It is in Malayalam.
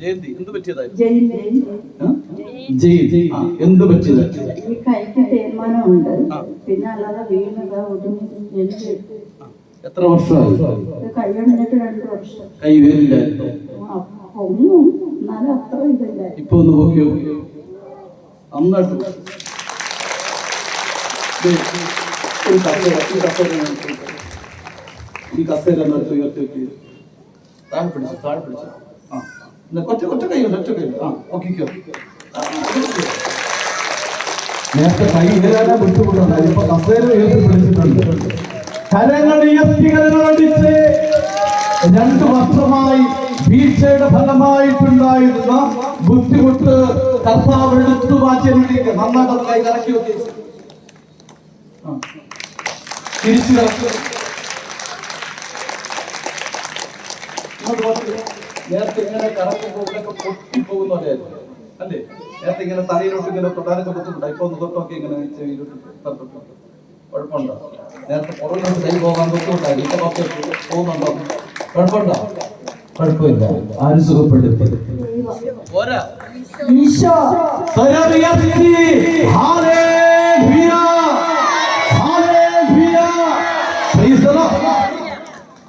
ജയന്തി എന്ത് പറ്റിയതായിരുന്നു? ജയിലിൽ ആ? ജയ് ആ, എന്ത് പറ്റിയത്? ഈ കൈക്ക് തേയ്മാനമുണ്ട് പിന്നെ അല്ലാതെ വീണത് ഒടിഞ്ഞ് എത്ര വർഷമായി? ഇത് രണ്ട് വർഷം. കൈ വേരില്ലായിരുന്നു ഒന്നും എന്നാലും അത്ര ഇതില്ല. ഇപ്പൊ ഒന്ന് നോക്കിയോ? നന്നായിട്ട് ഒരു കസേര ഈ കസേര ഈ കസേര ഒന്ന് ഉയർത്തി താഴെ പിടിച്ചു താഴെ പിടിച്ചു. ഒറ്റ ഒറ്റ കൈയുണ്ട് ഒറ്റ കൈയുണ്ട്. ആ ഓക്കിക്കോ നേരത്തെ കൈ ഇടാനാ ബുദ്ധിമുട്ടുണ്ടായി ഇപ്പൊ കസേര ഉയർത്തി പിടിച്ചിട്ടുണ്ട്. കരങ്ങൾ ഉയർത്തി രണ്ട് വർഷമായി വീഴ്ചയുടെ ഫലമായിട്ടുണ്ടായിരുന്ന ബുദ്ധിമുട്ട് കർത്താവ് എടുത്തു മാറ്റിയ വേണ്ടിയിട്ട് നന്നായിട്ട് കൈ കറക്കി വെക്കി തിരിച്ചു നോക്ക്. നേരത്തെ ഇങ്ങനെ കറക്കുമ്പോൾ പോകുന്നൊക്കെ പൊട്ടിപ്പോകുന്നു പോലെയായിരുന്നു അല്ലേ? നേരത്തെ ഇങ്ങനെ തലയിലോട്ട് ഇങ്ങനെ തൊടാനൊക്കെ ബുദ്ധിമുട്ടായി ഇപ്പൊ ഒന്ന് തൊട്ടൊക്കെ ഇങ്ങനെ ചെവിയിലോട്ട് കുഴപ്പമുണ്ടോ? നേരത്തെ പുറകിലോട്ട് കൈ പോകാൻ ബുദ്ധിമുട്ടായി ഇപ്പൊ ഒക്കെ പോകുന്നുണ്ടോ? കുഴപ്പമുണ്ടോ? കുഴപ്പമില്ല. ആരും സുഖപ്പെടുത്തി? പോരാ. ഈശോ.